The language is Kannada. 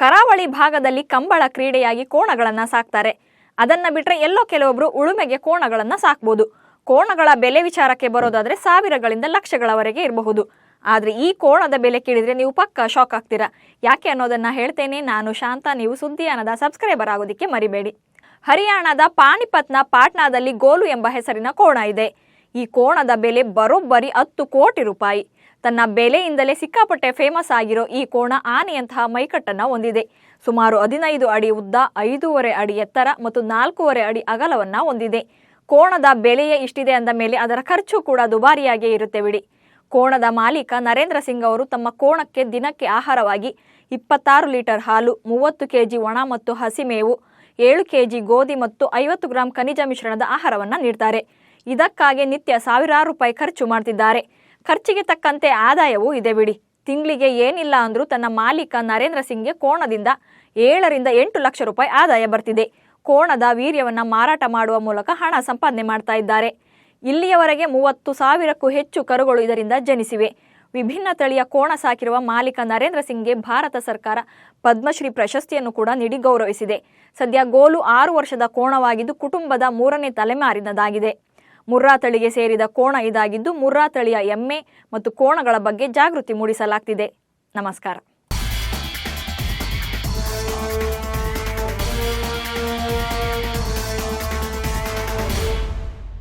ಕರಾವಳಿ ಭಾಗದಲ್ಲಿ ಕಂಬಳ ಕ್ರೀಡೆಯಾಗಿ ಕೋಣಗಳನ್ನು ಸಾಕ್ತಾರೆ. ಅದನ್ನ ಬಿಟ್ರೆ ಎಲ್ಲೋ ಕೆಲವೊಬ್ರು ಉಳುಮೆಗೆ ಕೋಣಗಳನ್ನು ಸಾಕ್ಬೋದು. ಕೋಣಗಳ ಬೆಲೆ ವಿಚಾರಕ್ಕೆ ಬರೋದಾದ್ರೆ ಸಾವಿರಗಳಿಂದ ಲಕ್ಷಗಳವರೆಗೆ ಇರಬಹುದು. ಆದ್ರೆ ಈ ಕೋಣದ ಬೆಲೆ ಕೇಳಿದ್ರೆ ನೀವು ಪಕ್ಕ ಶಾಕ್ ಆಗ್ತೀರಾ. ಯಾಕೆ ಅನ್ನೋದನ್ನ ಹೇಳ್ತೇನೆ ನಾನು ಶಾಂತ, ನೀವು ಸುದ್ದಿಯಾನದ ಸಬ್ಸ್ಕ್ರೈಬರ್ ಆಗೋದಿಕ್ಕೆ ಮರಿಬೇಡಿ. ಹರಿಯಾಣದ ಪಾಣಿಪತ್ನ ಪಾಟ್ನಾದಲ್ಲಿ ಗೋಲು ಎಂಬ ಹೆಸರಿನ ಕೋಣ ಇದೆ. ಈ ಕೋಣದ ಬೆಲೆ ಬರೋಬ್ಬರಿ ಹತ್ತು ಕೋಟಿ ರೂಪಾಯಿ. ತನ್ನ ಬೆಲೆಯಿಂದಲೇ ಸಿಕ್ಕಾಪಟ್ಟೆ ಫೇಮಸ್ ಆಗಿರೋ ಈ ಕೋಣ ಆನೆಯಂತಹ ಮೈಕಟ್ಟನ್ನು ಹೊಂದಿದೆ. ಸುಮಾರು ಹದಿನೈದು ಅಡಿ ಉದ್ದ, ಐದೂವರೆ ಅಡಿ ಎತ್ತರ ಮತ್ತು ನಾಲ್ಕೂವರೆ ಅಡಿ ಅಗಲವನ್ನು ಹೊಂದಿದೆ. ಕೋಣದ ಬೆಲೆಯೇ ಇಷ್ಟಿದೆ ಅಂದ ಮೇಲೆ ಅದರ ಖರ್ಚು ಕೂಡ ದುಬಾರಿಯಾಗೇ ಇರುತ್ತೆ ಬಿಡಿ. ಕೋಣದ ಮಾಲೀಕ ನರೇಂದ್ರ ಸಿಂಗ್ ಅವರು ತಮ್ಮ ಕೋಣಕ್ಕೆ ದಿನಕ್ಕೆ ಆಹಾರವಾಗಿ ಇಪ್ಪತ್ತಾರು ಲೀಟರ್ ಹಾಲು, ಮೂವತ್ತು ಕೆಜಿ ಒಣ ಮತ್ತು ಹಸಿಮೇವು ಏಳು ಕೆಜಿ ಗೋಧಿ ಮತ್ತು ಐವತ್ತು ಗ್ರಾಂ ಖನಿಜ ಮಿಶ್ರಣದ ಆಹಾರವನ್ನು ನೀಡ್ತಾರೆ. ಇದಕ್ಕಾಗಿ ನಿತ್ಯ ಸಾವಿರಾರು ರೂಪಾಯಿ ಖರ್ಚು ಮಾಡ್ತಿದ್ದಾರೆ. ಖರ್ಚಿಗೆ ತಕ್ಕಂತೆ ಆದಾಯವೂ ಇದೆ ಬಿಡಿ. ತಿಂಗಳಿಗೆ ಏನಿಲ್ಲ ಅಂದರೂ ತನ್ನ ಮಾಲೀಕ ನರೇಂದ್ರ ಸಿಂಗ್ಗೆ ಕೋಣದಿಂದ ಏಳರಿಂದ ಎಂಟು ಲಕ್ಷ ರೂಪಾಯಿ ಆದಾಯ ಬರ್ತಿದೆ. ಕೋಣದ ವೀರ್ಯವನ್ನು ಮಾರಾಟ ಮಾಡುವ ಮೂಲಕ ಹಣ ಸಂಪಾದನೆ ಮಾಡ್ತಾ ಇದ್ದಾರೆ. ಇಲ್ಲಿಯವರೆಗೆ ಮೂವತ್ತು ಸಾವಿರಕ್ಕೂ ಹೆಚ್ಚು ಕರುಗಳು ಇದರಿಂದ ಜನಿಸಿವೆ. ವಿಭಿನ್ನ ತಳಿಯ ಕೋಣ ಸಾಕಿರುವ ಮಾಲೀಕ ನರೇಂದ್ರ ಸಿಂಗ್ಗೆ ಭಾರತ ಸರ್ಕಾರ ಪದ್ಮಶ್ರೀ ಪ್ರಶಸ್ತಿಯನ್ನು ಕೂಡ ನೀಡಿ ಗೌರವಿಸಿದೆ. ಸದ್ಯ ಗೋಲು ಆರು ವರ್ಷದ ಕೋಣವಾಗಿದ್ದು ಕುಟುಂಬದ ಮೂರನೇ ತಲೆಮಾರಿನದಾಗಿದೆ. ಮುರ್ರಾ ತಳಿಗೆ ಸೇರಿದ ಕೋಣ ಇದಾಗಿದ್ದು ಮುರ್ರಾ ತಳಿಯ ಎಮ್ಮೆ ಮತ್ತು ಕೋಣಗಳ ಬಗ್ಗೆ ಜಾಗೃತಿ ಮೂಡಿಸಲಾಗ್ತಿದೆ. ನಮಸ್ಕಾರ.